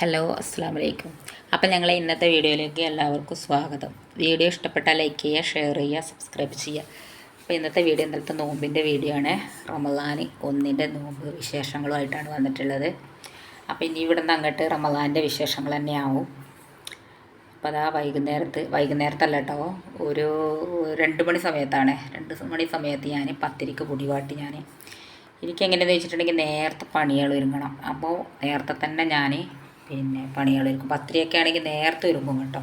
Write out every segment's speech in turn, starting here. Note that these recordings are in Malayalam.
ഹലോ അസ്സാം വലൈക്കും അപ്പം ഞങ്ങളെ ഇന്നത്തെ വീഡിയോയിലേക്ക് എല്ലാവർക്കും സ്വാഗതം. വീഡിയോ ഇഷ്ടപ്പെട്ടാൽ ലൈക്ക് ചെയ്യുക ഷെയർ ചെയ്യുക സബ്സ്ക്രൈബ് ചെയ്യുക. അപ്പോൾ ഇന്നത്തെ വീഡിയോ ഇന്നലത്തെ നോമ്പിന്റെ വീഡിയോ ആണ്. റമദാൻ ഒന്നിന്റെ നോമ്പ് വിശേഷങ്ങളുമായിട്ടാണ് വന്നിട്ടുള്ളത്. അപ്പോൾ ഇനി ഇവിടെ നിന്ന് അങ്ങോട്ട് റമദാന്റെ വിശേഷങ്ങൾ തന്നെയാവും. അപ്പോൾ അതാ വൈകുന്നേരത്ത് വൈകുന്നേരത്തല്ല കേട്ടോ ഒരു രണ്ട് മണി സമയത്താണ്. രണ്ട് മണി സമയത്ത് ഞാൻ പത്തിരിക്ക് പൊടിവാട്ടി ഞാൻ എനിക്ക് എങ്ങനെയാണെന്ന് വെച്ചിട്ടുണ്ടെങ്കിൽ നേരത്തെ പണികൾ ഒരുങ്ങണം. അപ്പോൾ നേരത്തെ തന്നെ ഞാൻ പിന്നെ പണികൾ ഒരുക്കും പത്തിരിയൊക്കെ ആണെങ്കിൽ നേരത്തെ ഒരുങ്ങും കേട്ടോ.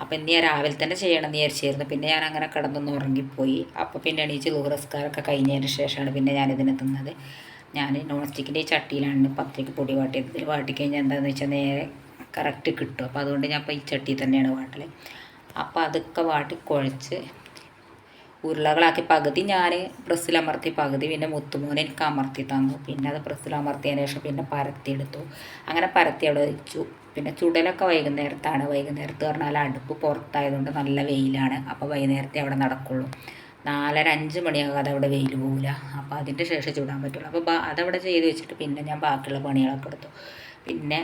അപ്പോൾ ഇന്ന് ഞാൻ രാവിലെ തന്നെ ചെയ്യണമെന്ന് വിചാരിച്ചായിരുന്നു പിന്നെ ഞാൻ അങ്ങനെ കിടന്നൊന്ന് ഉറങ്ങിപ്പോയി. അപ്പോൾ പിന്നെ എണീച്ച് ലൂറസ്കാരൊക്കെ കഴിഞ്ഞതിന് ശേഷമാണ് പിന്നെ ഞാനിതിനെ തിന്നത്. ഞാൻ നോൺ സ്റ്റിക്കിന്റെ ചട്ടിയിലാണ് പത്തിരിക്ക് പൊടി വാട്ടിയത്. ഇതിൽ വാട്ടിക്കഴിഞ്ഞാൽ എന്താണെന്ന് വെച്ചാൽ നേരെ കറക്റ്റ് കിട്ടും. അപ്പോൾ അതുകൊണ്ട് ഞാൻ ഇപ്പോൾ ഈ ചട്ടി തന്നെയാണ് വാട്ടൽ അപ്പോൾ അതൊക്കെ വാട്ടി കുഴച്ച് ഉരുളകളാക്കി പകുതി ഞാൻ പ്രസ്സിൽ അമർത്തി പകുതി പിന്നെ മുത്തുമോനെ എനിക്ക് അമർത്തി തന്നു. പിന്നെ അത് പ്രസ്സിൽ അമർത്തിയതിന് ശേഷം പിന്നെ പരത്തിയെടുത്തു അങ്ങനെ പരത്തി അവിടെ വെച്ചു. പിന്നെ ചുടലൊക്കെ വൈകുന്നേരത്താണ്. വൈകുന്നേരത്ത് പറഞ്ഞാൽ അടുപ്പ് പുറത്തായതുകൊണ്ട് നല്ല വെയിലാണ്. അപ്പോൾ വൈകുന്നേരത്തെ അവിടെ നടക്കുള്ളൂ. നാലര അഞ്ച് മണിയാകാതെ അവിടെ വെയിൽ പോകില്ല അപ്പോൾ അതിന്റെ ശേഷം ചൂടാൻ പറ്റുള്ളൂ. അപ്പോൾ അതവിടെ ചെയ്ത് വെച്ചിട്ട് പിന്നെ ഞാൻ ബാക്കിയുള്ള പണികളൊക്കെ എടുത്തു. പിന്നെ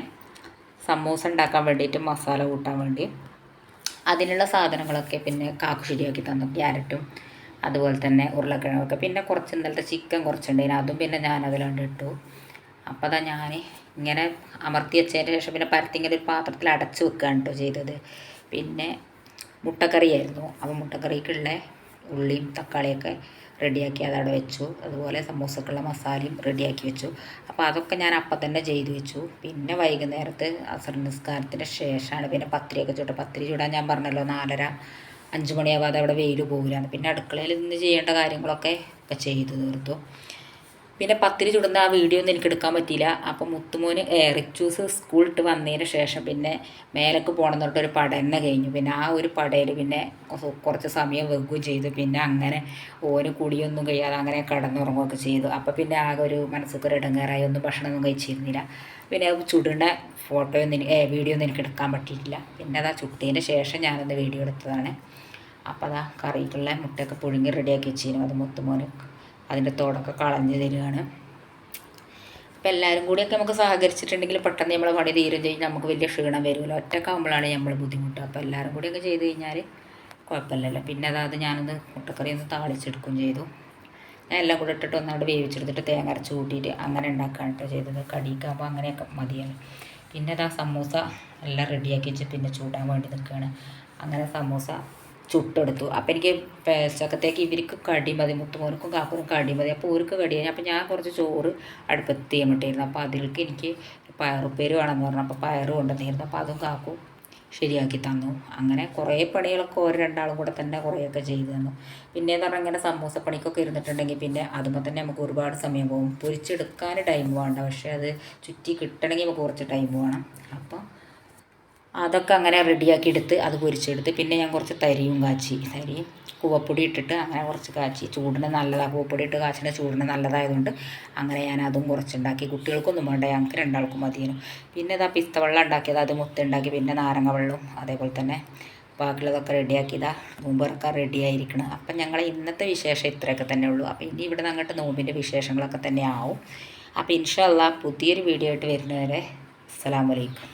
സമൂസ ഉണ്ടാക്കാൻ വേണ്ടിയിട്ട് മസാല കൂട്ടാൻ വേണ്ടി അതിനുള്ള സാധനങ്ങളൊക്കെ പിന്നെ കാക്കു ശരിയാക്കി തന്നു ക്യാരറ്റും അതുപോലെ തന്നെ ഉരുളക്കിഴങ്ങൊക്കെ. പിന്നെ കുറച്ച് ഇന്നലത്തെ ചിക്കൻ കുറച്ചുണ്ടായിരുന്നു അതും പിന്നെ ഞാൻ അതിലാണ്ട് ഇട്ടു. അപ്പോൾ അതാ ഞാൻ ഇങ്ങനെ അമർത്തി വെച്ചതിന് ശേഷം പിന്നെ പരത്തി ഇങ്ങനെ ഒരു പാത്രത്തിൽ അടച്ചു വെക്കുകയാണ് കേട്ടോ ചെയ്തത്. പിന്നെ മുട്ടക്കറിയായിരുന്നു അപ്പോൾ മുട്ടക്കറിക്കുള്ള ഉള്ളിയും തക്കാളിയൊക്കെ റെഡിയാക്കി അതവിടെ വെച്ചു. അതുപോലെ സമൂസക്കുള്ള മസാലയും റെഡിയാക്കി വെച്ചു. അപ്പോൾ അതൊക്കെ ഞാൻ അപ്പം തന്നെ ചെയ്തു വെച്ചു. പിന്നെ വൈകുന്നേരത്ത് അസർ നിസ്കാരത്തിന് ശേഷമാണ് പിന്നെ പത്രിയൊക്കെ ചുട്ട പത്രി ചൂടാൻ ഞാൻ പറഞ്ഞല്ലോ നാലര അഞ്ച് മണിയാവാതെ അവിടെ വെയിൽ പോകില്ല പിന്നെ അടുക്കളയിൽ നിന്ന് ചെയ്യേണ്ട കാര്യങ്ങളൊക്കെ ഒക്കെ ചെയ്തു തീർത്തു. പിന്നെ പത്തിരി ചുടുന്ന ആ വീഡിയോ ഒന്നും എനിക്ക് എടുക്കാൻ പറ്റിയില്ല. അപ്പം മുത്തുമോന് റിച്ചൂസ് സ്കൂൾ ഇട്ട് വന്നതിന് ശേഷം പിന്നെ മേലേക്ക് പോകണം എന്നിട്ടൊരു പടന്നെ കഴിഞ്ഞു. പിന്നെ ആ ഒരു പടയിൽ പിന്നെ കുറച്ച് സമയം വെക്കുകയും ചെയ്തു. പിന്നെ അങ്ങനെ ഓന് കുടിയൊന്നും കഴിയാതെ അങ്ങനെ കടന്നുറങ്ങുകയൊക്കെ ചെയ്തു. അപ്പോൾ പിന്നെ ആകെ ഒരു മനസ്സൊക്കെ ഒരു ഇടങ്ങേറായി. ഒന്നും ഭക്ഷണമൊന്നും കഴിച്ചിരുന്നില്ല. പിന്നെ ചുടുന്ന ഫോട്ടോയൊന്നും ഏ വീഡിയോ ഒന്നും എനിക്ക് എടുക്കാൻ പറ്റിയിട്ടില്ല. പിന്നെ അതാ ചുട്ടതിന് ശേഷം ഞാനൊന്ന് വീഡിയോ എടുത്തതാണ്. അപ്പോൾ അതാ കറിക്കുള്ള മുട്ടയൊക്കെ പുഴുങ്ങി റെഡിയാക്കി വെച്ചിരുന്നു അത് മുത്തുമോന്. അതിന്റെ തോടൊക്കെ കളഞ്ഞു തരികയാണ് അപ്പം എല്ലാവരും കൂടിയൊക്കെ നമുക്ക് സഹകരിച്ചിട്ടുണ്ടെങ്കിൽ പെട്ടെന്ന് നമ്മളെ പണി തീരും ചെയ്യും. നമുക്ക് വലിയ ക്ഷീണം വരുമല്ലോ ഒറ്റക്കാകുമ്പോഴാണ് നമ്മൾ ബുദ്ധിമുട്ട്. അപ്പോൾ എല്ലാവരും കൂടിയൊക്കെ ചെയ്ത് കഴിഞ്ഞാൽ കുഴപ്പമില്ലല്ലോ. പിന്നെ അതായത് ഞാനത് മുട്ടക്കറി ഒന്ന് താളിച്ചെടുക്കുകയും ചെയ്തു. ഞാൻ എല്ലാം കൂടെ ഇട്ടിട്ട് ഒന്നവിടെ വേവിച്ചെടുത്തിട്ട് തേങ്ങ അരച്ച് കൂട്ടിയിട്ട് അങ്ങനെ ഉണ്ടാക്കുകയാണ് കേട്ടോ ചെയ്തത്. അപ്പോൾ അങ്ങനെയൊക്കെ മതിയല്ലോ. പിന്നെ അതാ സമൂസ എല്ലാം റെഡിയാക്കി വെച്ച് പിന്നെ ചൂടാൻ വേണ്ടി നിൽക്കുകയാണ്. അങ്ങനെ സമൂസ ചുട്ടെടുത്തു. അപ്പം എനിക്ക് പേശക്കത്തേക്ക് ഇവർക്ക് കടി മതി മുത്തുമോനക്കും കാക്കൂനും കടി മതി. അപ്പോൾ ഓർക്ക് കടിയായി അപ്പം ഞാൻ കുറച്ച് ചോറ് അടുപ്പത്ത് ചെയ്യാൻ വേണ്ടിയിരുന്നു അപ്പോൾ അതിലേക്ക് എനിക്ക് പയറുപ്പേര് വേണമെന്ന് പറഞ്ഞു. അപ്പോൾ പയറ് കൊണ്ടുവന്നിരുന്നു. അപ്പോൾ അതും കാക്കും ശരിയാക്കി തന്നു. അങ്ങനെ കുറേ പണികളൊക്കെ ഓരോ രണ്ടാളും കൂടെ തന്നെ കുറേയൊക്കെ ചെയ്തു തന്നു. പിന്നെയെന്ന് പറഞ്ഞാൽ ഇങ്ങനെ സമൂസ പണിക്കൊക്കെ ഇരുന്നിട്ടുണ്ടെങ്കിൽ പിന്നെ അതുമ്പോൾ തന്നെ നമുക്ക് ഒരുപാട് സമയം പോകും. പൊരിച്ചെടുക്കാൻ ടൈം വേണ്ട. പക്ഷേ അത് ചുറ്റി കിട്ടണമെങ്കിൽ നമുക്ക് കുറച്ച് ടൈം വേണം. അപ്പോൾ അതൊക്കെ അങ്ങനെ റെഡിയാക്കി എടുത്ത് അത് പൊരിച്ചെടുത്ത് പിന്നെ ഞാൻ കുറച്ച് തരിയും കാച്ചി. തരിയും കൂവപ്പൊടി ഇട്ടിട്ട് അങ്ങനെ കുറച്ച് കാച്ചി. ചൂടിന് നല്ലതാണ് കൂവപ്പൊടി ഇട്ട് കാച്ചിന് ചൂടിന് നല്ലതായതുകൊണ്ട് അങ്ങനെ ഞാൻ അതും കുറച്ചുണ്ടാക്കി. കുട്ടികൾക്കൊന്നും വേണ്ട. ഞങ്ങൾക്ക് രണ്ടാൾക്കും മതിയായിരുന്നു പിന്നെ ഇതാ പിസ്ത വെള്ളം ഉണ്ടാക്കിയത്. അത് മുത്തുണ്ടാക്കി. പിന്നെ നാരങ്ങ വെള്ളവും അതേപോലെ തന്നെ ബാക്കിയുള്ളതൊക്കെ റെഡിയാക്കിയതാ നോമ്പുറക്കാൻ റെഡി ആയിരിക്കണം. അപ്പം ഞങ്ങൾ ഇന്നത്തെ വിശേഷം ഇത്രയൊക്കെ തന്നെ ഉള്ളൂ. അപ്പോൾ ഇനി ഇവിടെ അങ്ങോട്ട് നോമ്പിന്റെ വിശേഷങ്ങളൊക്കെ തന്നെ ആവും. അപ്പോൾ ഇൻഷല്ല പുതിയൊരു വീഡിയോ ആയിട്ട് വരുന്നവരെ അസ്സാം വലൈക്കും